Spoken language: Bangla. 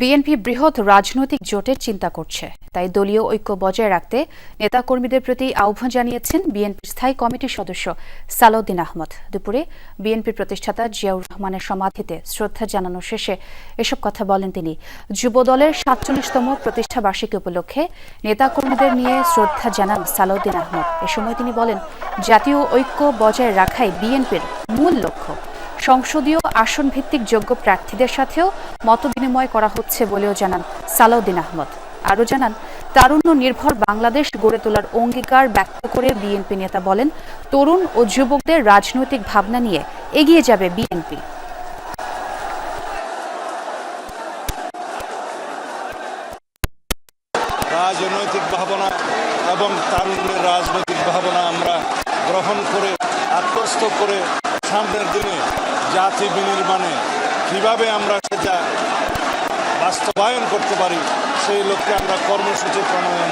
বিএনপি বৃহৎ রাজনৈতিক জোটের চিন্তা করছে। তাই দলীয় ঐক্য বজায় রাখতে নেতাকর্মীদের প্রতি আহ্বান জানিয়েছেন বিএনপির স্থায়ী কমিটির সদস্য সালাউদ্দিন আহমদ। দুপুরে বিএনপির প্রতিষ্ঠাতা জিয়াউর রহমানের সমাধিতে শ্রদ্ধা জানানো শেষে এসব কথা বলেন তিনি। যুবদলের সাতচল্লিশতম প্রতিষ্ঠা বার্ষিকী উপলক্ষে নেতাকর্মীদের নিয়ে শ্রদ্ধা জানান সালাউদ্দিন আহমদ। এ সময় তিনি বলেন, জাতীয় ঐক্য বজায় রাখাই বিএনপির মূল লক্ষ্য। সংসদীয় আসন ভিত্তিক যোগ্য প্রার্থীদের সাথেও মতবিনিময় করা হচ্ছে বলেও জানান সালাউদ্দিন আহমদ। আরও জানান, তারুণ্য নির্ভর বাংলাদেশ গড়ে তোলার অঙ্গীকার ব্যক্ত করে বিএনপি নেতা বলেন, তরুণ ও যুবকদের রাজনৈতিক ভাবনা নিয়ে এগিয়ে যাবে বিএনপি। রাজনৈতিক ভাবনা এবং তারুণ্যের রাজনৈতিক ভাবনা আমরা গ্রহণ করে, আত্মস্থ করে সামনের দিনে জাতি বিনির্মাণে কীভাবে আমরা সেটা বাস্তবায়ন করতে পারি, সেই লক্ষ্যে আমরা কর্মসূচি প্রণয়ন